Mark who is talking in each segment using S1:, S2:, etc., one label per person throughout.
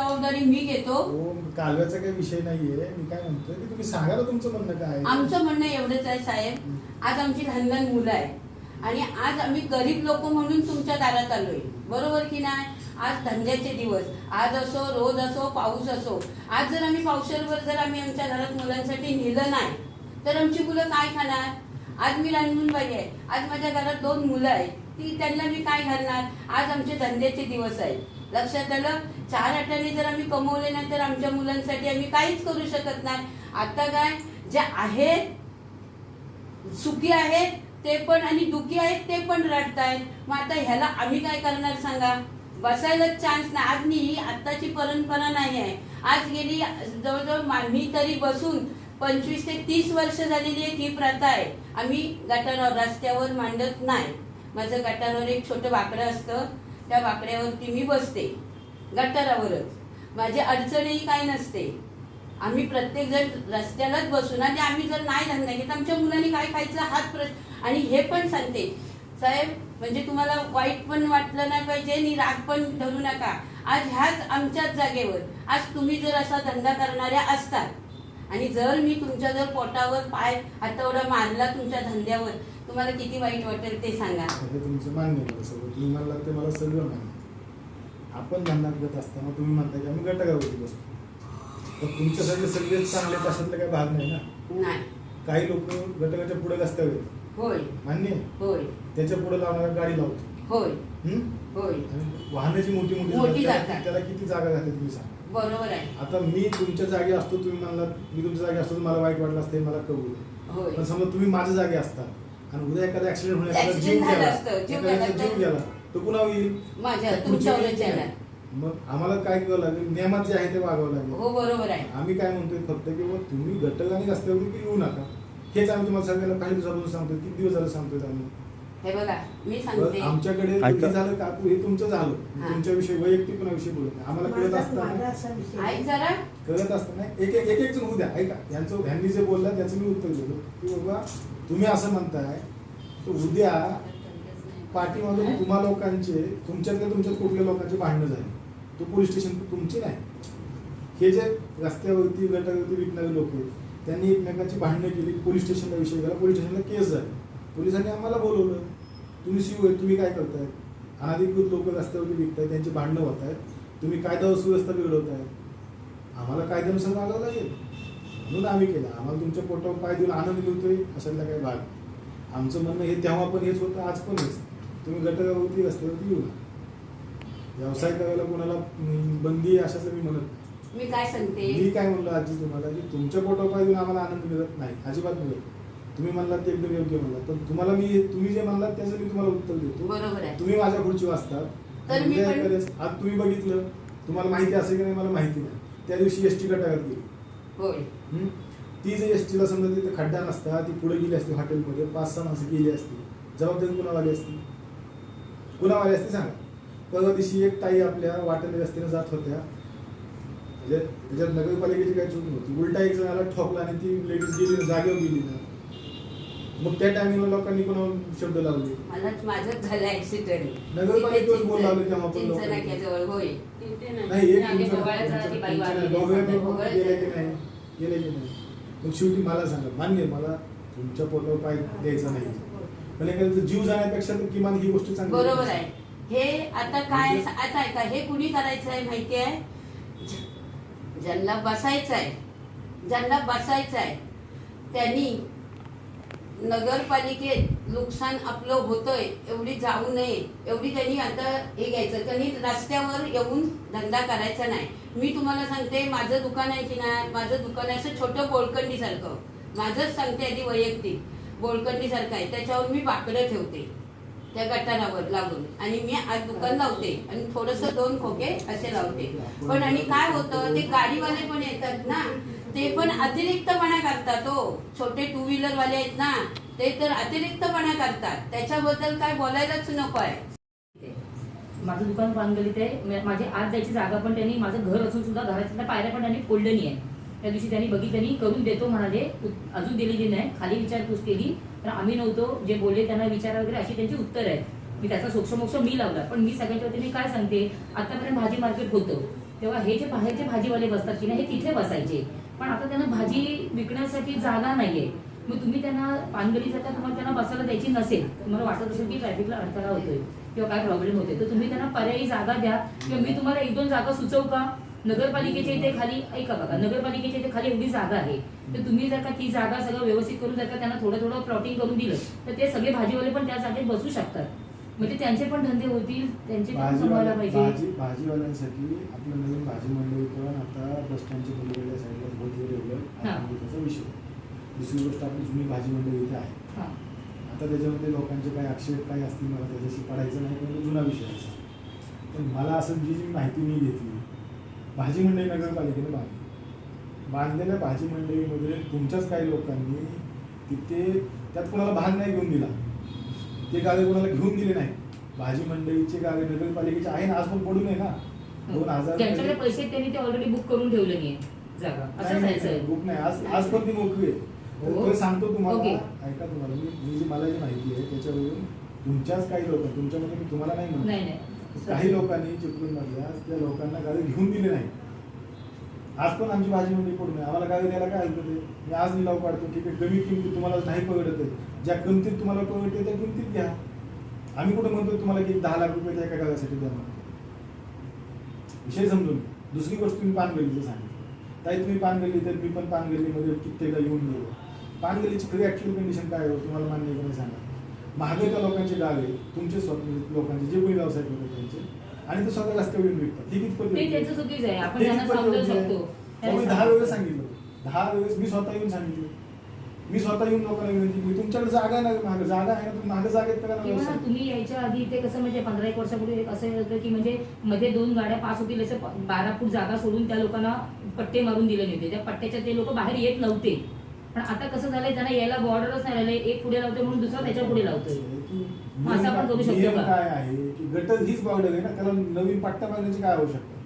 S1: जबाबदारी मी घेतो.
S2: हो कालव्याचा काही विषय नाहीये. मी काय म्हणतोय की तुम्ही सांगा ना तुमचं म्हणणं काय आहे.
S1: आमचं म्हणणं एवढंच आहे साहेब. आज आमची लहान लहान मुलं आहे आणि आज आम्ही गरीब लोक म्हणून तुमच्या दारात आलोय. बरोबर की नाही? आज धंद्याचे दिवस. आज असो रोज असो पाऊस असो. आज जर आम्ही पावसाळ्यावर जर आम्ही आमच्या घरात मुलांसाठी नेलं नाही तर आमची मुलं काय खाणार? आज मी बाई आहे. आज माझ्या घरात दोन मुलं आहेत. ती त्यांना मी काय घालणार? आज आमचे धंद्याचे दिवस आहेत. लक्षात आलं? चार आठाने जर आम्ही कमवले नाही तर आमच्या मुलांसाठी आम्ही काहीच करू शकत नाही. आता काय? जे आहेत सुखी आहेत ते पण आणि दुखी आहेत ते पण रडतायत. मग आता ह्याला आम्ही काय करणार सांगा? बसायलाच चान्स नाही. आज मी ही आत्ताची परंपरा नाही आहे. आज गेली जवळजवळ मी तरी बसून पंचवीस ते तीस वर्ष झालेली एक ही प्रथा आहे. आम्ही गटारावर रस्त्यावर मांडत नाही. माझं गटारावर एक छोटं वाकडं असतं. त्या वाकड्यावरती मी बसते गटारावरच. माझी अडचणही काय नसते. आम्ही प्रत्येक जण रस्त्यालाच बसून आणि आम्ही जर नाही धंदा घेत आमच्या मुलांनी काय खायचं हाच प्रश्न आणि हे पण सांगते. साहेब म्हणजे तुम्हाला वाईट पण वाटलं नाही पाहिजे आणि राग पण धरू नका. आज ह्याच आमच्याच जागेवर. आज तुम्ही जर असा धंदा करणाऱ्या असतात आणि जर मी तुमच्या जर पोटावर पाय हातावडा मारला तुमच्या धंद्यावर तुम्हाला किती वाईट वाटेल ते सांगा.
S2: हे तुमचं मान्य आहे सगळं तुम्ही म्हणला ते मला सगळं मान्य. आपण धंदा करत असताना तुम्ही म्हणताय की आम्ही गटागावरती बसतो. पण तुमच्यासाठी सगळेच चांगले अशातला काही भाग नाही ना?
S1: नाही.
S2: काही लोक गटागाच्या पुढे रस्त्यावर आहेत.
S1: होय.
S2: मान्य आहे?
S1: होय.
S2: त्याच्या पुढे लावणारा गाडी लावतो.
S1: होय? होय.
S2: आणि वाहनाची मोठी मोठी
S1: मोठी.
S2: त्याला किती जागा जाते तुम्ही सांगा.
S1: बरोबर आहे.
S2: आता मी तुमच्या जागी असतो तुम्ही म्हणला मी तुमच्या जागी असतो तर मला वाईट वाटलं असतं हे मला आहे
S1: होय.
S2: पण समजा तुम्ही माझ्या जागी असता आणि उद्या एखादा ऍक्सिडेंट
S1: Accident
S2: जीव
S1: झाला
S2: गेला
S1: असतं, जीव
S2: एखाद्याचा
S1: गेला तर-
S2: गेला. तो कुणा येईल?
S1: माझ्या
S2: पुढची
S1: तुमच्यावरच
S2: व्यक्ती
S1: येणार.
S2: आहे. मग आम्हाला काय करावं लागेल? नियमात जे आहे ते वागावं लागेल.
S1: हो बरोबर आहे.
S2: आम्ही काय म्हणतोय फक्त की बुवा तुम्ही गटगानी रस्त्यावरती येऊ नका. हेच आम्ही तुम्हाला सगळ्याला काही दिवसापासून सांगतोय किती दिवस झालं सांगतोय आम्ही.
S1: हे बघा मी
S2: बरं,
S1: सांगते.
S2: आमच्याकडे. हे झालं काकू हे तुमचं झालं. तुमच्याविषयी वैयक्तिक कोणाविषयी बोलत नाही. आम्हाला कळत असताना
S1: ऐक जरा.
S2: कळत असताना एक एक एक एक जण द्या. ऐका. यांचं ह्यांनी जे बोलला त्याचं मी उत्तर देतो. की बाबा तुम्ही असं म्हणताय तर उद्या पाठीमागे तुम्हा लोकांचे तुमच्यातल्या तुमच्यात कुठल्या लोकांचे भांडणं झाले? तो पोलीस स्टेशन तुमचे नाही. हे जे रस्त्यावरती गटावरती विकणारे लोक आहेत त्यांनी एकमेकांची भांडणं केली पोलीस स्टेशनला विषय गेला पोलीस स्टेशनला केस झाली. पोलिसांनी आम्हाला बोलवलं. तुम्ही सीओ आहे तुम्ही काय करताय? अनाधिकृत लोक रस्त्यावरती विकताय त्यांची भांडणं होत आहेत तुम्ही कायदा सुव्यवस्था बिघडवताय आम्हाला कायद्यानुसार वागावं लागेल. म्हणून आम्ही केलं. आम्हाला तुमच्या पोटावर पाय देऊन आनंद मिळतोय अशातला काही भाग. आमचं म्हणणं हे तेव्हा पण हेच होतं आज पण हेच. तुम्ही गटागावरती रस्त्यावरती येऊ नका. व्यवसाय करायला कोणाला बंदी अशाचं मी म्हणत नाही.
S1: मी काय सांगते?
S2: मी काय म्हणलो आजी तुम्हाला की तुमच्या पोटावर पाय देऊन आम्हाला आनंद मिळत नाही अजिबात मिळत तुम्ही म्हणलात ते एकदम योग्य म्हणलात. पण तुम्हाला मी तुम्ही जे म्हणलात त्याचं मी तुम्हाला उत्तर देतो.
S1: बरोबर आहे.
S2: तुम्ही माझ्या वाचतात.
S1: तर मी पण-
S2: एखाद्यास- आज तुम्ही बघितलं तुम्हाला माहिती असेल की नाही मला माहिती नाही. त्या दिवशी एस टी गटागात गेली.
S1: होय.
S2: हम्म? ती जर एस टीला समजा तिथे खड्डा नसता ती पुढे गेली असती हॉटेलमध्ये पाच सहा माणसं गेली असती जबाबदारी कुणावाली असती? कुणावाली असते सांगा. परवा दिवशी एक ताई आपल्या वाटेने रस्त्याने जात होत्या. म्हणजे त्याच्यात नगरपालिकेची काही चूक नव्हती. उलटा एक जणाला ठोकला आणि ती लेडीज गेली ना, जागेवर गेली ना. मग त्या टायमिंगला लोकांनी कोणावर शब्द लावले?
S1: मलाच माझंच झालं ऍक्सिडेंट
S2: नगरपालिकेवर बोल लावले तेव्हा पण लोकांनी.
S1: चिंचनाक्याजवळ होय.
S2: नाही एक
S3: आम्ही
S2: तुमचं-
S3: भोवळ्यात जरा ती बाई
S2: तुमचं-
S3: वारलेली
S2: दोघं
S3: आहे.
S2: ते
S1: भोवळ्यात
S2: गेले की
S1: झाली.
S2: नाही? गेले की नाही? मग शेवटी मला सांगा मान्य आहे, मला तुमच्या पोटावर पाय द्यायचा नाही. पण एखाद्याचा जीव जाण्यापेक्षा तर किमान ही गोष्ट चांगली
S1: बरोबर आहे. हे आता काय आता ऐका हे कुणी करायचं आहे माहिती आहे ज्यांना बसायचं आहे ज्यांना बसायचं आहे त्यांनी नगरपालिकेत नुकसान आपलं होतंय एवढी जाऊ नये एवढी त्यांनी आता हे घ्यायचं. त्यांनी रस्त्यावर येऊन धंदा करायचा नाही. मी तुम्हाला सांगते माझं दुकान आहे की नाही माझं दुकान आहे असं छोटं बोळकंडीसारखं माझंच सांगते आधी वैयक्तिक. बोळकंडीसारखं आहे. त्याच्यावर मी बाकडं ठेवते त्या गटारावर लागून आणि मी आज दुकान लावते आणि थोडस दोन खोके असे लावते. पण आणि काय होतं ते गाडीवाले पण येतात ना ते पण अतिरिक्तपणा करतात हो. छोटे टू व्हीलर वाले आहेत ना ते तर अतिरिक्तपणा करतात. त्याच्याबद्दल काय बोलायलाच नको आहे.
S3: माझं दुकान पानगलीत आहे माझी आज जायची जागा पण त्यांनी माझं घर असून सुद्धा घराच्या पायऱ्या पण त्यांनी फोडलं नाही आहे त्या दिवशी त्यांनी बघितल्यानी करून देतो म्हणाले. अजून दिलेली नाही खाली विचारपूस केली. तर आम्ही नव्हतो. जे बोलले त्यांना विचारा वगैरे अशी त्यांची उत्तर आहेत. मी त्याचा सोक्षमोक्ष मी लावला. पण मी सगळ्याच्या वतीने काय सांगते? आतापर्यंत भाजी मार्केट होतं. तेव्हा हे जे बाहेरचे भाजीवाले बसतात की नाही हे तिथे बसायचे. पण आता त्यांना भाजी विकण्यासाठी जागा नाहीये. मग तुम्ही त्यांना पानगडी जाता तुम्हाला त्यांना बसायला द्यायची नसेल. तुम्हाला वाटत असेल की ट्रॅफिकला अडथळा होतोय किंवा काय प्रॉब्लेम होते तर तुम्ही त्यांना पर्यायी जागा द्या. किंवा मी तुम्हाला एक दोन जागा सुचवू का? नगरपालिकेच्या इथे खाली ऐका बघा नगरपालिकेच्या इथे खाली एवढी जागा आहे. तर तुम्ही जर का ती जागा सगळं व्यवस्थित करून जर का त्यांना थोडं थोडं प्लॉटिंग करून दिलं तर ते सगळे भाजीवाले पण त्या जागेत बसू शकतात. म्हणजे त्यांचे पण धंदे होतील त्यांचे पण संभाळायला पाहिजे.
S2: भाजी भाजीवाल्यांसाठी आपलं नवीन भाजी मंडई पण आता बस स्टँडच्या पलीकडल्या साईडला बहुत डेव्हलप. त्याचा विषय. दुसरी गोष्ट आपली जुनी भाजी मंडई इथे आहे. आता त्याच्यामध्ये लोकांचे काही आक्षेप काही असतील मला त्याच्याशी पडायचं नाही पण जुना विषय आहे पण मला असं जी जी माहिती मी घेतली भाजी मंडई नगरपालिकेने बांधली. बांधलेल्या भाजी मंडईमध्ये तुमच्याच काही लोकांनी तिथे त्यात कोणाला भाग नाही घेऊन दिला. ते कागद कोणाला घेऊन दिले नाही. भाजी मंडईचे कागद नगरपालिकेचे आहे ना आज पण पडू नये ना. दोन हजार
S3: ज्यांच्याकडे पैसे त्यांनी ते ऑलरेडी बुक करून ठेवले नाही जागा. असं जायचं
S2: बुक नाही. आज आज पण ती मोकळी आहे.
S3: हो.
S2: सांगतो तुम्हाला. ऐका तुम्हाला. मी जी मला जी माहिती आहे त्याच्यावरून तुमच्याच काही लोक तुमच्यामध्ये मी तुम्हाला नाही म्हणत. काही लोकांनी चिपळूण मधल्या त्या लोकांना गाडी घेऊन दिले नाही. आज पण आमची भाजी मंडई पडू नये आम्हाला गाडी द्यायला काय हरकत आहे? मी आज निलाव काढतो. ठीक आहे कमी किमतीत तुम्हाला नाही परवडत आहे. ज्या किमतीत तुम्हाला परवडते त्या किमतीत घ्या. आम्ही कुठं म्हणतो तुम्हाला की दहा लाख रुपये त्या एका गावासाठी द्या मला विषय समजून. दुसरी गोष्ट तुम्ही पानगल्लीचं सांगितलं. ताई तुम्ही पानगल्ली तर मी पण पानगल्लीमध्ये कित्येकदा येऊन गेलो. पानगल्लीची खरी ऍक्च्युअल कंडिशन काय हो तुम्हाला मान्य आहे की नाही सांगा? महागे त्या लोकांचे गाव आहे तुमचे स्वतः लोकांचे जे कोणी व्यावसायिक लोक आहेत त्यांचे आणि ते स्वतः रस्त्यावर येऊन विकतात. ही कितपत दहा वेळेस सांगितलं. दहा वेळेस मी स्वतः येऊन सांगितलं. मी स्वतः येऊन लोकांना विनंती केली तुमच्याकडे जागा आहे ना मागे जागा आहे ना तुम्ही मागे जागेत
S3: किंवा
S2: व्यवसाय.
S3: तुम्ही यायच्या आधी इथे कसं म्हणजे पंधरा एक वर्षापूर्वी एक असं होतं की म्हणजे मध्ये दोन गाड्या पास होतील असं प- बारा फूट जागा सोडून त्या लोकांना पट्टे मारून दिले नव्हते त्या पट्ट्याच्या ते लोक बाहेर येत नव्हते पण आता कसं झालंय त्यांना यायला बॉर्डरच नाही राहिले एक पुढे लावतोय म्हणून दुसरा त्याच्या पुढे लावतोय
S2: की
S3: असं आपण करू शकतो
S2: नियम
S3: का?
S2: काय आहे की गटर हीच बॉर्डर आहे ना त्याला नवीन पट्टा बांधण्याची काय आवश्यकता?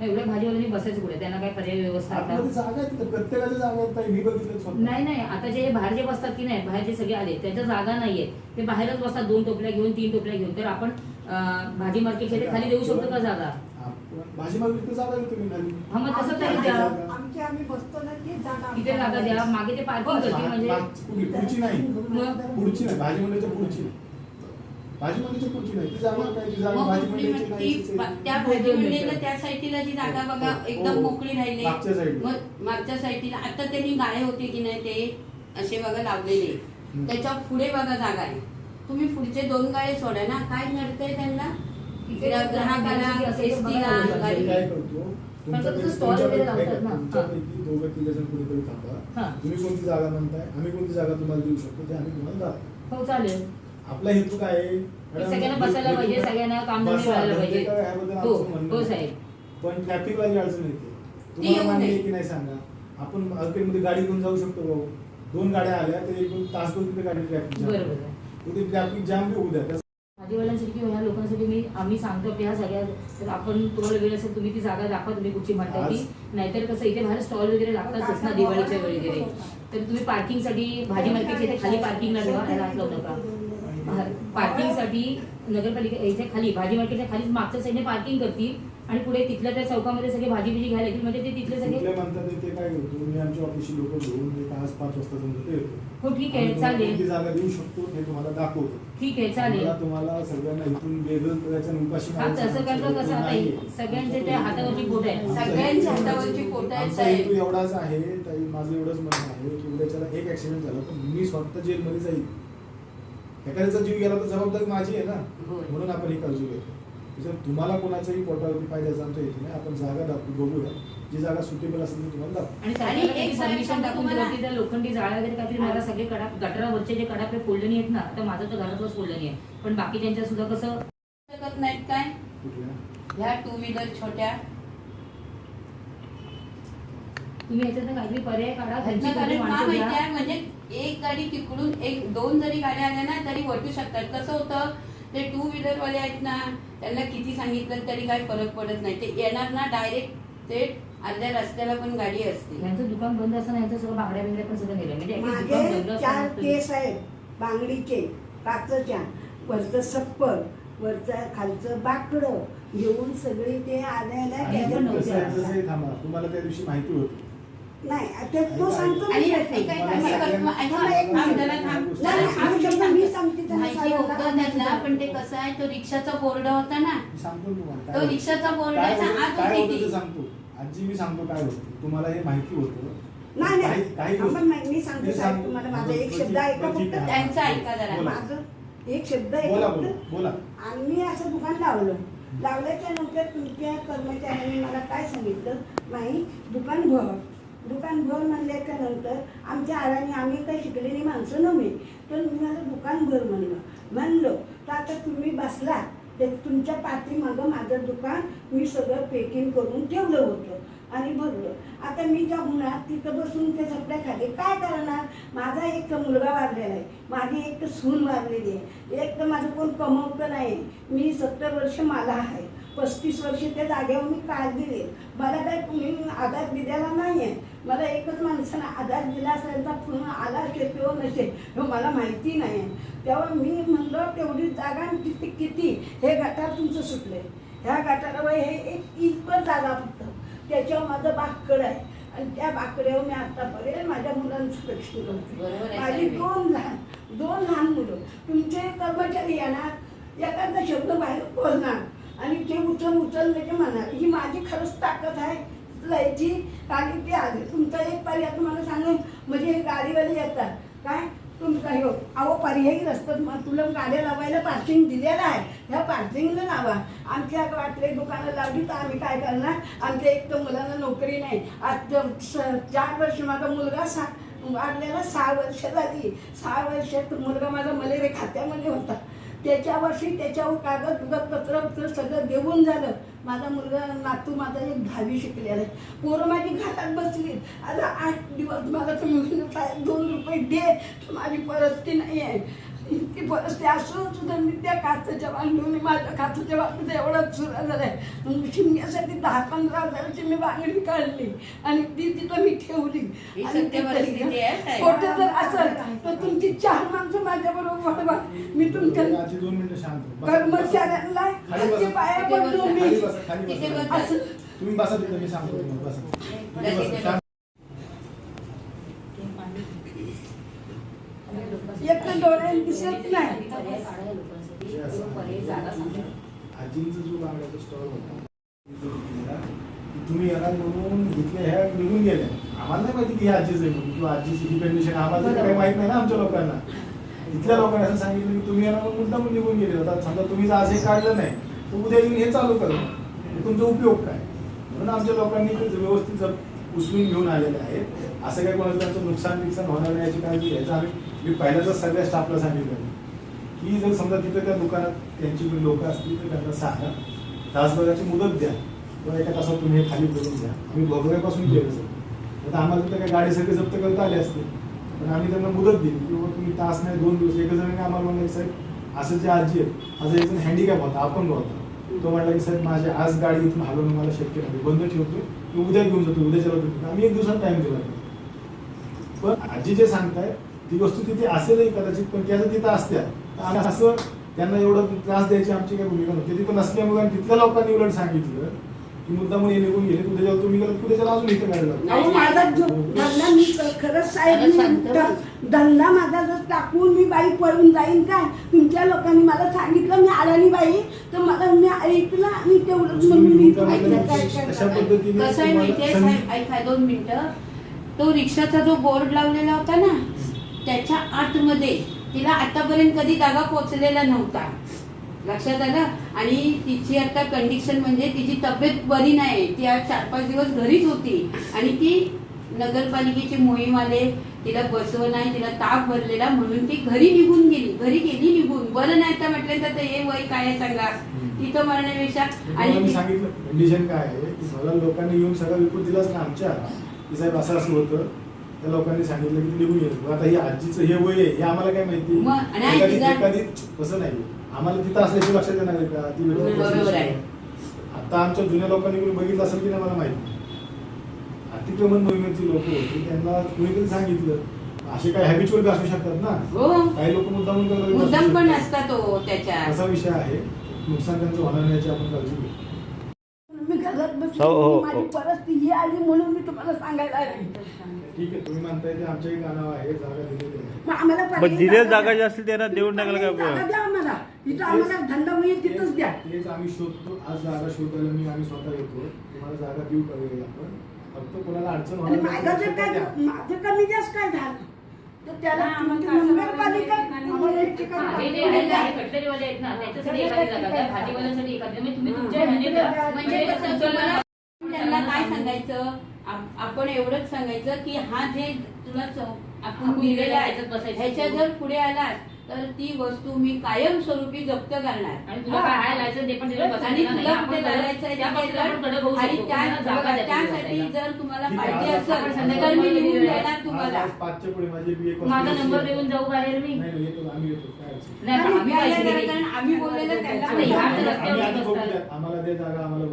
S3: मग एवढ्या भाजीवाल्यांनी बसायचं पुढे त्यांना काय पर्याय व्यवस्था आता?
S2: आतमध्ये जागा आहे तिथं प्रत्येकाच्या जागा आहेत ताई, मी बघितलं स्वतः.
S3: नाही नाही आता जे बाहेर जे बसतात की नाही बाहेर जे सगळे आले त्यांच्या जागा नाहीये. ते बाहेरच बसतात दोन टोपल्या घेऊन तीन टोपल्या घेऊन. तर आपण अं, भाजी मार्केटच्या इथे खाली देऊ शकतो का जागा?
S2: आपण भाजी तर जागा देतो मी खाली.
S3: हा मग तसं तरी
S2: आमच्या-
S3: द्या.
S2: जागा.
S4: आमची आम्ही बसतो ना ती जागा
S3: तिथे जागा द्या. मागे ते पार्किंग करतील म्हणजे
S2: पुढची नाही? पुढची नाही भाजी मंडईच्या पुढची नाही. भाजी मंडईच्या पुढची नाही ती जागा काय ती जागा भाजी मंडईची
S1: मग
S2: नाही
S1: ती. त्या भाजी मंडईला त्या साईडला जी जागा बघा
S2: हो,
S1: एकदम
S2: हो.
S1: मोकळी राहिली
S2: मागच्या साईडला.
S1: मग मागच्या साईडला आता त्यांनी गाळे होते की नाही ते असे बघा लावलेले
S2: हम्म.
S1: त्याच्या पुढे बघा जागा आहे तुम्ही पुढचे दोन गाळे सोडा ना काय नडतंय त्यांना
S3: तिथे
S1: ग्राहकाला
S3: असेल तर बघा
S1: एसटीला
S3: ना.
S2: मी
S1: गाडी
S2: काय करतो तुमच्यापैकी-
S3: कसं stall वगैरे
S2: तुमच्यापैकी-
S3: लावतात ना.
S2: तुमच्यापैकी दोघं तिघ जण कुठेतरी थांबा
S3: हा.
S2: तुम्ही कोणती जागा म्हणताय आम्ही कोणती जागा तुम्हाला देऊ शकतो ते आम्ही तुम्हाला दाखवू
S3: हो चालेल
S2: आपला हेतू काय आहे
S3: सगळ्यांना बसायला पाहिजे? सगळ्यांना मिळायला
S2: धंदे
S3: पाहिजे. हो, हो. साहेब.
S2: पण ट्रॅफिकला जी अडचण येते तुम्हाला मान्य
S1: नये.
S2: आहे की नाही सांगा आपण मार्केटमध्ये गाडी घेऊन जाऊ शकतो भाऊ दोन गाड्या आल्या तर एक दोन तासभर तिथे गाडी ट्रॅफिक. तिथे ट्रॅफिक जाम बी होऊ द्या त्याचा
S3: भाजीवाल्यांसाठी किंवा ह्या लोकांसाठी मी आम्ही सांगतो की ह्या सगळ्या तर आपण तुम्हाला वेळ असेल तुम्ही ती जागा दाखवा तुम्ही कुठची म्हणता ती
S2: आज-
S3: नाहीतर कसं इथे बाहेर स्टॉल वगैरे लागतातच ना दिवाळीच्या वेळी वगैरे तर तुम्ही पार्किंगसाठी भाजी मार्केटच्या इथे खाली पार्किंगला ठेवा हात लावू नका पार्किंगसाठी नगरपालिका इथे खाली भाजी मार्केटच्या खालीच मागच्या साईडने पार्किंग करतील आणि पुढे तिथल्या त्या चौकामध्ये सगळे भाजी बिजी घ्यायला येतील म्हणजे ते तिथले सगळे
S2: म्हणतात ते- काय करतो? मी आमच्या ऑफिसची लोक घेऊन एक आज पाच वाजता जमतो ते येतो
S3: हो ठीक आहे चालेल.
S2: जागा देऊ शकतो हे तुम्हाला दाखवतो.
S3: ठीक आहे चालेल.
S2: तुम्हाला सगळ्यांना इथून वेगळं करायचं उपाशी
S3: हा तसं करतो कसं आता. सगळ्यांचे ते हातावरची बोट आहे
S1: सगळ्यांच्या
S2: हेतू-
S1: हातावरची साहेब.
S2: हेतू एवढाच आहे ताई माझं एवढंच म्हणणं आहे. की उद्याच्याला एक ऍक्सिडेंट झाला तर मी स्वतः जेलमध्ये जाईल. एखाद्याचा जीव गेला तर जबाबदारी माझी आहे ना.
S1: होय.
S2: म्हणून आपण ही काळजी घेतो. त्याच्यात तुम्हाला कोणाचाही पोटावरती पाहिजे आमच्या हेतू नाही. आपण जागा दाखवू बघूया. जी जागा सुटेबल असेल ती तुम्हाला दाखवू.
S3: आणि
S1: एक
S3: परमिशन दिली त्या लोखंडी जाळ्या वगैरे काहीतरी मला सगळे कडा गटारावरचे जे कडापे फोडले नाही आहेत ना तर माझं तर घरातलंच फोडलं नाही आहे. पण बाकीच्यांच्या सुद्धा कसं
S1: शकत नाहीत काय?
S2: कुठल्या?
S1: ह्या टू व्हीलर छोट्या.
S3: तुम्ही याच्यात काहीतरी पर्याय काढा त्यांची
S1: माहिती. आहे? म्हणजे एक गाडी तिकडून एक दोन जरी गाड्या आल्या ना तरी वटू शकतात. कसं होतं ते टू व्हीलर वाले आहेत ना त्यांना किती सांगितलं तरी काही फरक पडत नाही. ते येणार ना डायरेक्ट ते अर्ध्या रस्त्याला पण गाडी असते.
S3: यांचं दुकान बंद असताना यांचं सगळं बांगड्या बिंगड्या पण सगळं नेलं म्हणजे actually दुकान
S4: मागे
S3: बंद
S4: चार
S3: असताना
S4: केस आहेत. बांगडीचे काचच्या वरचं सप्पर वरचं खालचं बाकडं घेऊन सगळे ते
S2: आणि
S4: होते.
S2: थांबा तुम्हाला त्या दिवशी माहिती होती.
S4: नाही आता तो सांगतो
S1: आणि
S4: मी
S1: ऐका, ऐका,
S4: त्याच्यात.
S1: ऐका, ऐका, ऐका, ऐका, थांब जरा थांब.
S4: नाही, नाही, हा शब्द मी सांगते. त्यांना
S1: माहिती
S4: सगळ्यांना.
S1: होतं त्यांना पण ते कसं आहे तो रिक्षाचा बोर्ड होता ना.
S2: मी सांगतो तुम्हाला
S1: तो
S2: काय होतं.
S1: रिक्षाचा
S2: काय
S1: बोर्डाच्या
S2: होतं-
S1: आत
S2: काय
S1: होती
S2: होतं
S1: ती.
S2: ते सांगतो. आजी मी सांगतो काय होतं. तुम्हाला हे माहिती होतं.
S4: नाही
S2: काही-
S4: नाही.
S2: काही
S4: थांबा,
S2: गोष्टी-
S4: नाही, मी सांगते
S2: मी
S4: साहेब
S2: सांगतो.
S4: तुम्हाला माझा एक शब्द ऐका फक्त.
S2: आहे.
S1: त्यांचं ऐका जरा.
S2: बोला.
S4: माझं एक शब्द
S2: बोला
S4: ऐका
S2: बोला
S4: फक्त.
S2: बोला.
S4: आम्ही असं दुकान लावलं. लावल्याच्या नंतर तुमच्या कर्मचाऱ्यांनी मला काय सांगितलं? नाही दुकान भर. दुकान भर म्हणल्याच्या नंतर आमच्या आराणी आम्ही काही शिकलेली माणसं नव्हे. तर मी मला दुकान भर म्हणलं. म्हणलं तर आता तुम्ही बसला. ते तुमच्या पाठीमागं माझं दुकान मी सगळं पॅकिंग करून ठेवलं होतं. आणि भरलं. आता मी त्या उन्हात तिथं बसून त्या खाली काय करणार? माझा एक तर मुलगा वारलेला आहे. माझी एक तर सून वारलेली आहे. एक तर माझं कोण कमवतं नाही. मी सत्तर वर्ष मला आहे. पस्तीस वर्ष त्या जागेवर मी काळ दिले मला काय तुम्ही आधार दिलेला नाही आहे मला एकच माणसानं आधार दिला असेल त्यांचा फोन आला असेल किंवा नसेल हे मला माहिती नाही. तेव्हा मी म्हणलं तेवढी जागा किती किती? हे गटार तुमचं सुटलंय. ह्या गटारावर हे एक इंचभर जागा फक्त. त्याच्यावर माझं बागकड आहे. आणि त्या बाकड्यावर मी आतापर्यंत माझ्या मुलांचं लक्ष ठेवते माझी. दोन लहान दोन लहान मुलं. तुमचे कर्मचारी येणार एखादा शब्द बाहेर बोलणार आणि ते उचल उचल म्हणजे म्हणणार ही माझी खरंच ताकद आहे. लयची की ते आले तुमचा एक पर्याय तुम्हाला सांगेन. म्हणजे हे गाडीवाले येतात. काय? तुमचा हो अहो पर्यायी रस्त्यात मग तुला गाड्या लावायला पार्किंग दिलेलं आहे. ह्या पार्किंगला लावा. आमच्या वाटले दुकानं लावली तर आम्ही काय करणार? आमच्या एक तर मुलांना नोकरी नाही. आज स- चार वर्ष माझा मुलगा सा वाढलेला सहा वर्ष झाली. सहा वर्षात मुलगा माझा मलेरिया खात्यामध्ये होता. त्याच्यावरशी त्याच्यावर कागद कागदपत्र पत्र सगळं देऊन झालं. माझा मुलगा नातू माझा एक दहावी शिकलेला आहे. पोरं माझी घरात बसली. आता आठ दिवस मला तुम्ही दोन रुपये दे. तर माझी परिस्थिती नाही आहे. इतकी परिस्थिती असून सुद्धा मी त्या काचाच्या बांधून माझ्या काचाच्या बांधून एवढाच सुरा झालाय. मग शिमण्यासाठी दहा पंधरा हजाराची मी बांगडी काढली आणि ती तिथं मी ठेवली. खोटं जर असेल तर तुमची चार माणसं माझ्या बरोबर वाढवा. मी तुमच्या
S2: आजी दोन मिनिटं शांत बसा.
S4: कर्मचाऱ्यांना पाया
S1: बसा.
S4: मी. असं
S2: तुम्ही बसा तिथं मी सांगतो बसा.
S4: दिसत नाही.
S2: आजींचा जो बांगड्याचा स्टॉल होता तुम्ही येणार म्हणून घेतले ह्या निघून गेले. आम्हाला नाही माहिती की आजीच आहे म्हणून. किंवा आजीची ही कंडिशन आम्हाला काही माहीत नाही ना आमच्या लोकांना. इथल्या लोकांना असं सांगितलं की तुम्ही येणार म्हणून निघून गेले. आता समजा तुम्ही जर आज हे काढलं नाही तर उद्या येऊन हे चालू कर. तुमचा उपयोग काय? म्हणून आमच्या लोकांनी ते व्यवस्थित जप उचलून घेऊन आलेले आहेत. असं काही कोणाचं त्यांचं नुकसान बिकसान होणार नाही याची काळजी घ्यायचं. आम्ही मी पहिल्यांदा सगळ्या स्टाफला सांगितलं की जर समजा तिथे त्या दुकानात त्यांची कोणी लोक असतील तर त्यांना सांगा. तासभराची मुदत द्या. किंवा एका तासात तुम्ही हे खाली करून द्या आम्ही भोगव्यापासून केलं सर आता आम्हाला तर काही गाडी सगळी जप्त करता आले असते. पण आम्ही त्यांना मुदत दिली. की बाबा तुम्ही तास नाही दोन दिवस. एका जणांनी आम्हाला म्हणलं की साहेब असं जे आजी आहे माझा एक जण हँडिकॅप होता. आपण होता तो म्हणला की साहेब माझी आज गाडी इथून हलवणं मला शक्य नाही. बंद ठेवतोय. मी उद्या घेऊन जातो. उद्या चला आम्ही एक दिवसात टाइम दिला. पण आजी जे सांगताय ती वस्तू तिथे असेलही कदाचित पण त्या तिथं असत्या आम्ही असं त्यांना एवढं त्रास द्यायची आमची काही भूमिका नव्हती तिथं नसल्यामुळे आणि तिथल्या लोकांनी उलट सांगितलं की मुद्दा म्हणून हे निघून गेले उद्या जेव्हा तुम्ही गेलात उद्या त्याला अजून इथं काढलं
S1: नाही,
S4: अहो
S1: नाही.
S4: माझा जो धंदा मी खरंच साहेब. ध- धंदा माझा जर टाकून मी बाई पळून जाईन काय तुमच्या लोकांनी मला सांगितलं मी अडाणी बाई तर मला मी ऐकलं आणि तेवढंच म्हणून मी इथं
S2: ऐकलं
S4: काय करणार.
S2: पद्धतीने
S1: कसं आहे माहितीये
S2: तुम्हाला
S1: साहेब ऐका दोन मिनिटं तो रिक्षाचा जो बोर्ड लावलेला होता ना त्याच्या आतमध्ये. तिला आतापर्यंत कधी जागा पोचलेला नव्हता. लक्षात आलं? आणि तिची आता कंडिशन म्हणजे तिची तब्येत बरी नाही ती आज चार पाच दिवस घरीच होती. आणि ती नगरपालिकेची मोहीम आले. तिला बसवं नाही. तिला ताप भरलेला. म्हणून ती घरी निघून गेली. घरी गेली निघून. बरं नाही तर म्हटलं तर ते हे वय काय सांगा? तिथं मरण्यापेक्षा.
S2: तुम्हाला
S1: आणि
S2: सांगितलं कंडिशन काय आहे? मला लोकांनी येऊन सगळा रिपोर्ट दिलाच ना आमच्या. की साहेब असं असं होतं. त्या लोकांनी सांगितलं की ते निघून गेलं आता ही आजीचं हे वय आहे हे आम्हाला काय माहिती? एखादी एखादी तसं नाही. आम्हाला तिथं असल्याची लक्षात येणार आहे का? ती. आता आमच्या जुन्या लोकांनी कोणी बघितलं असेल की नाही मला माहिती. अतिक्रमण मोहिमेची लोक होती. त्यांना कुणीतरी सांगितलं. असे काही हॅबिच्युअल असू शकतात ना.
S1: हो.
S2: काही लोक
S1: मुद्दाम पण त्याच्यात
S2: असा विषय आहे. नुकसान त्यांचं होणार नाही याची आपण काळजी घेऊ.
S4: मी घरात बसून
S5: हो, हो,
S4: माझी
S5: हो.
S4: परिस्थिती ही आली म्हणून मी तुम्हाला सांगायला आले.
S2: ठीक आहे तुम्ही म्हणताय ते आमच्याही आहे जागा दिलेली आहे
S4: मग आम्हाला पर्यायी जागा.
S5: असतील त्यांना देऊन टाकायला काय
S4: जागा
S5: उपयोग?
S4: द्या आम्हाला. इथं आम्हाला धंदा मिळेल तिथंच द्या.
S2: तेच आम्ही शोधतो. आज जागा शोधायला मी आम्ही स्वतः येतो. तुम्हाला जागा देऊ करूया आपण? फक्त कोणाला अडचण
S4: आणि
S2: होणार
S4: माझं जर काय
S2: नाही
S4: माझं कमी जास्त काय झालं तर त्याला
S1: हा, मग
S4: तुमची
S1: असं
S4: नगरपालिका
S1: ठिकाणी-
S4: आम्हाला एक ठिकाणी
S3: हा, हे जे
S4: पाठवून
S3: आहे ना,
S4: द्या.
S3: हे कटलेरीवाले आहेत ना त्याच्यासाठी एखादी जागा द्या भाजीवाल्यांसाठी एखादी म्हणजे तुम्ही तुमच्या ह्याने द्या.
S1: म्हणजे कसं
S3: तुमच्याला-
S1: तुम्हाला त्यांना काय सांगायचं आप- आपण एवढंच सांगायचं की हा जे तुला आपण. ह्याच्या जर पुढे आलात तर ती वस्तू मी कायमस्वरूपी जप्त करणार
S3: आणि तुला काय आहे लायसन ते पण दिलं
S1: आणि
S3: बसायला.
S1: तुला कुठे आहे ते. त्या- त्यासाठी जर तुम्हाला पाहिजे असेल तर मी लिहून. देणार तुम्हाला
S2: आज पाचच्या पुढे माझी बी एक
S3: माझा
S2: वाजता
S3: नंबर. देऊन जाऊ बाहेर मी
S2: नाही नाही येतो आम्ही येतो काय अडचण नाही.
S3: नाही
S1: आणि
S3: आम्ही
S1: काय
S3: पैसे
S1: नाही
S3: दिले.
S1: कारण आम्ही बोललेलं त्यांना.
S2: आम्ही आधी. आम्हाला जागा आम्हाला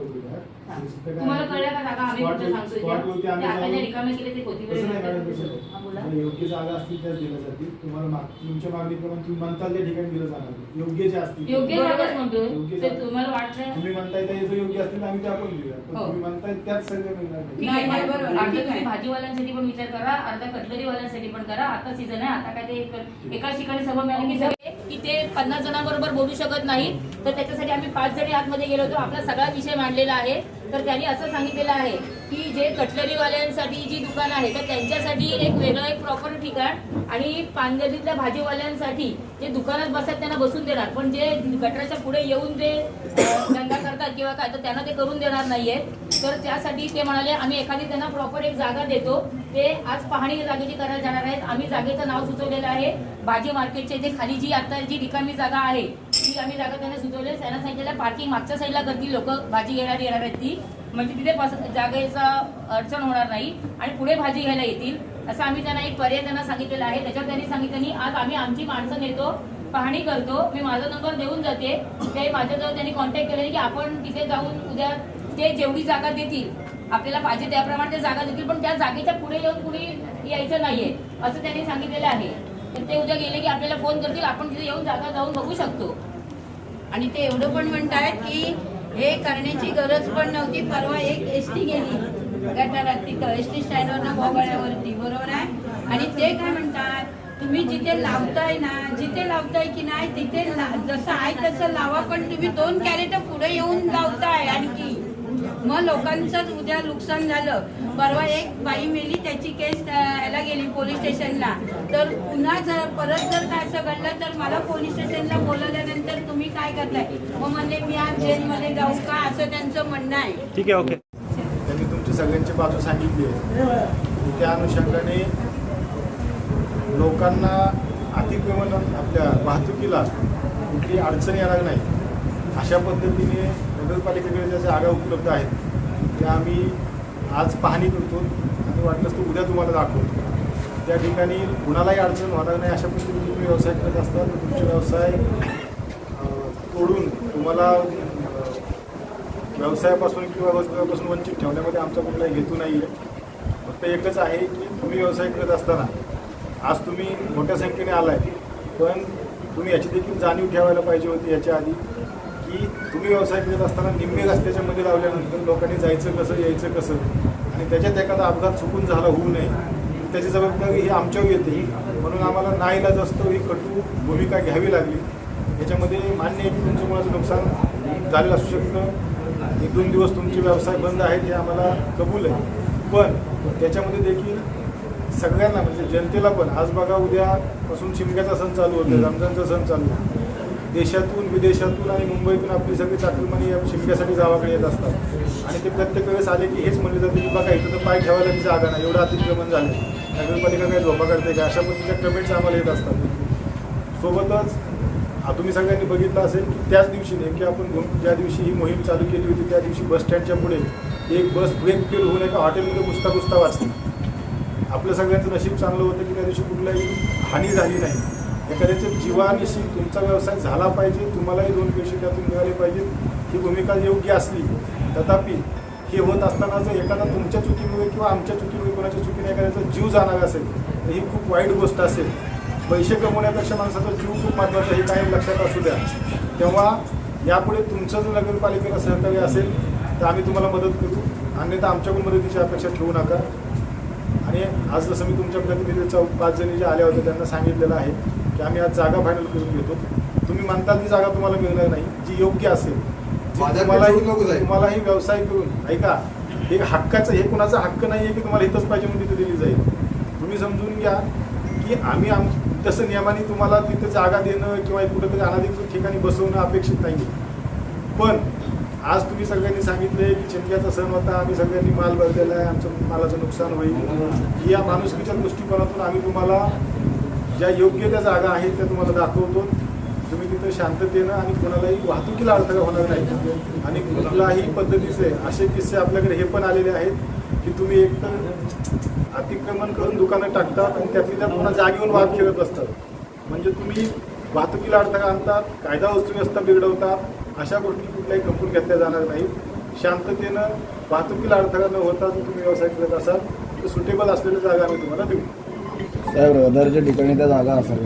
S3: तुम्हाला कळल्या का जागा आम्ही
S2: Spot
S3: कुठे
S2: वरती? आम्ही जाऊ.
S3: जे रिकामे केले ते कोथिंबीर
S2: तसं नाही मॅडम तसं
S3: हा, बोला.
S2: नाही. योग्य जागा असतील त्याच दिल्या जातील तुम्हाला माग- तुमच्या मागणीप्रमाणे तुम्ही म्हणताल त्या ठिकाणी दिलं जाणार. योग्य जे असतील
S3: योग्य जागाच म्हणतोय.
S2: योग्य
S3: ते
S2: जागा.
S3: तुम्हाला वाटलं
S2: तुम्ही म्हणताय त्या योग्य असतील तर आम्ही त्या पण
S1: हो.
S2: तुम्ही म्हणताय त्याच सगळं मिळणार नाही.
S3: ठीक
S1: नाही,
S3: आहे
S1: नाही, बरोबर.
S3: अर्धा
S1: ठीक
S3: तुम्ही
S1: आहे.
S3: भाजीवाल्यांसाठी पण विचार करा. अर्धा कटलरीवाल्यांसाठी पण करा. आता सीझन आहे. आता काय ते एक- एकाच ठिकाणी सभा मिळाली की सगळे की ते पन्नास जणांबरोबर बोलू शकत नाही तर त्याच्यासाठी आम्ही पाच जणी आतमध्ये गेलो होतो. आपला सगळा विषय मांडलेला आहे. तर त्यांनी असं सांगितलेलं आहे की जे कटलरीवाल्यांसाठी जी दुकान आहे तर त्यांच्यासाठी एक वेगळं एक प्रॉपर ठिकाण आणि पानगल्लीतल्या भाजीवाल्यांसाठी जे दुकानात बसतात त्यांना बसून देणार. पण जे गटराच्या पुढे येऊन जे धंदा करतात किंवा काय तर त्यांना ते करून देणार नाहीये. तर त्यासाठी ते म्हणाले आम्ही एखादी त्यांना प्रॉपर एक जागा देतो. ते आज पाहणी जागेची करायला जाणार आहेत. आम्ही जागेचं नाव सुचवलेलं आहे. भाजी मार्केटचे जे खाली जी आता जी रिकामी जागा आहे ती आम्ही जागा त्यांना सुचवली. आहे. त्यांना सांगितलेलं पार्किंग मागच्या साईडला करतील लोक. भाजी घेणार येणार आहेत ती. म्हणजे तिथे बस- जागेचा अडचण होणार नाही आणि पुढे भाजी घ्यायला येतील. असं आम्ही त्यांना एक पर्याय त्यांना सांगितलेला आहे. त्याच्यावर त्यांनी सांगितलं की आज आम्ही आमची माणसं नेतो पाहणी करतो. मी माझा नंबर देऊन जाते. ते माझ्याजवळ त्यांनी कॉन्टॅक्ट केले की आपण तिथे जाऊन उद्या ते जेवढी जागा देतील आपल्याला पाहिजे त्याप्रमाणे ते जागा देतील. पण त्या जागेच्या पुढे येऊन कुणी यायचं नाहीये असं त्यांनी सांगितलेलं आहे. तर ते उद्या गेले की आपल्याला फोन करतील. आपण तिथे येऊन जागा जाऊन बघू शकतो.
S1: आणि ते एवढं पण म्हणतायत की हे करण्याची गरज पण नव्हती. परवा एक एस टी गेली. गटारात तिथं एस टी स्टँडवर बोगाड्यावरती बरोबर आहे? आणि ते काय म्हणतात? तुम्ही जिथे लावताय ना जिथे लावताय की नाही तिथे जसं आहे तसं लावा. पण तुम्ही दोन कॅरेट पुढे येऊन लावताय आणखी. मग लोकांचंच उद्या नुकसान झालं. परवा एक बाई मेली त्याची केस अं, ह्याला गेली पोलीस स्टेशनला. तर पुन्हा जर परत जर काय असं घडलं तर मला पोलीस स्टेशनला बोलवल्यानंतर तुम्ही काय करताय? मग म्हणजे मी आज जेलमध्ये जाऊ का? असं त्यांचं म्हणणं आहे.
S5: ठीक आहे ओके.
S2: त्यांनी तुमची सगळ्यांची बाजू सांगितली आहे. त्या अनुषंगाने लोकांना अतिक्रमण आपल्या वाहतुकीला कुठली अडचण येणार नाही. अशा पद्धतीने नगरपालिकेकडे ज्या जागा उपलब्ध आहेत त्या आम्ही आज पाहणी करतो. आणि वाटलंच तर उद्या तुम्हाला दाखवतो. त्या ठिकाणी कुणालाही अडचण होणार नाही अशा पद्धतीने तुम्ही व्यवसाय करत असता तर तुमचे व्यवसाय तोडून तुम्हाला व्यवसायापासून किंवा रोजगारापासून वंचित ठेवण्यामध्ये आमचा कुठलाही हेतू नाही आहे फक्त एकच आहे की तुम्ही व्यवसाय करत असताना आज तुम्ही मोठ्या संख्येने आलाय पण तुम्ही याची देखील जाणीव ठेवायला पाहिजे होती याच्या आधी की तुम्ही व्यवसाय करत असताना निम्मे रस्त्याच्या मध्ये लावल्यानंतर लोकांनी जायचं कसं यायचं कसं? आणि त्याच्यात एखादा अपघात चुकून झाला होऊ नये. त्याची जबाबदारी ही आमच्यावर येते. म्हणून आम्हाला नाईलाज असतो ही कटू भूमिका घ्यावी लागली. याच्यामध्ये मान्य आहे की तुमचं मुलाचं नुकसान झालेलं असू शकतं. एक दोन दिवस तुमचे व्यवसाय बंद आहेत हे आम्हाला कबूल आहे. पण त्याच्यामध्ये देखील सगळ्यांना म्हणजे जनतेला पण आज बघा उद्यापासून शिमग्याचा सण चालू होतो रमजानचा सण चालू आहे. देशातून विदेशातून आणि मुंबईतून आपली सगळी चाकरमानी या शिमग्यासाठी गावाकडे येत असतात. आणि ते प्रत्येक वेळेस आले की हेच म्हणले जाते की बघा इथं तर पाय ठेवायला ती जागा नाही एवढं अतिक्रमण झालं नगरपालिका काही झोपा करते का? अशा पद्धतीच्या कमेंट्स आम्हाला येत असतात. सोबतच तुम्ही सगळ्यांनी बघितलं असेल की त्याच दिवशी नेमकी आपण ज्या दिवशी ही मोहीम चालू केली होती त्या दिवशी बस स्टँडच्या पुढे एक बस ब्रेक फेल होऊन एका हॉटेलमध्ये घुसता घुसता वाचली. आपलं सगळ्यांचं नशीब चांगलं होतं की त्या दिवशी कुठलाही हानी झाली नाही. एखाद्याच्या जीवानिशी तुमचा व्यवसाय झाला पाहिजे तुम्हालाही दोन पैसे त्यातून मिळाले पाहिजेत. ही भूमिका योग्य असली तथापि हे होत असताना जर एखादा तुमच्या चुकीमुळे किंवा आमच्या चुकीमुळे कोणाच्या चुकीने एखाद्याचा जीव जाणार असेल तर ही खूप वाईट गोष्ट असेल. पैसे कमवण्यापेक्षा माणसाचा जीव खूप महत्त्वाचा हे कायम लक्षात असू द्या. तेव्हा यापुढे तुमचं जर नगरपालिकेला सहकार्य असेल तर आम्ही तुम्हाला मदत करू अन्यथा आमच्याकडून मदतीची अपेक्षा ठेवू नका. आणि आज जसं मी तुमच्या प्रतिनिधीच्या पाच जणी जे आल्या होत्या त्यांना सांगितलेलं आहे की आम्ही आज जागा फायनल करून घेतो तुम्ही म्हणताल ती जागा तुम्हाला मिळणार नाही. जी योग्य असेल
S5: माझ्या
S2: तुम्हालाही व्यवसाय करून ऐका हे हक्काचं हे कुणाचा हक्क नाही आहे की तुम्हाला इथंच पाहिजे म्हणून तिथे दिली जाईल. तुम्ही समजून घ्या की आम्ही आम तसं नियमाने तुम्हाला तिथे जागा देणं किंवा कुठेतरी अनाधिकृत ठिकाणी बसवणं अपेक्षित नाही पण आज तुम्ही सगळ्यांनी सांगितले की चिमक्याचा सण होता आम्ही सगळ्यांनी माल भरलेला आहे आमचं मालाचं नुकसान होईल. या माणुसकीच्या दृष्टिकोनातून आम्ही तुम्हाला ज्या योग्य त्या जागा आहेत त्या तुम्हाला दाखवतो. तुम्ही तिथं शांततेनं आणि कोणालाही वाहतुकीला अडथळा होणार नाही. आणि कुठलाही पद्धतीचे असे किस्से आपल्याकडे हे पण आलेले आहेत की तुम्ही एक तर अतिक्रमण करून दुकानं टाकतात आणि त्यातली त्या पुन्हा जागेवर वाद खेळत असतात म्हणजे तुम्ही वाहतुकीला अडथळा आणतात कायदा वस्तुव्यवस्था बिघडवतात अशा गोष्टी कुठल्याही खपून घेतल्या जाणार नाहीत. शांततेनं वाहतुकीला अडथळा न होता जर तुम्ही व्यवसाय करत असाल तर सुटेबल असलेल्या जागा आम्ही तुम्हाला देऊ.
S6: साहेब रहदारीच्या ठिकाणी त्या जागा असाव्या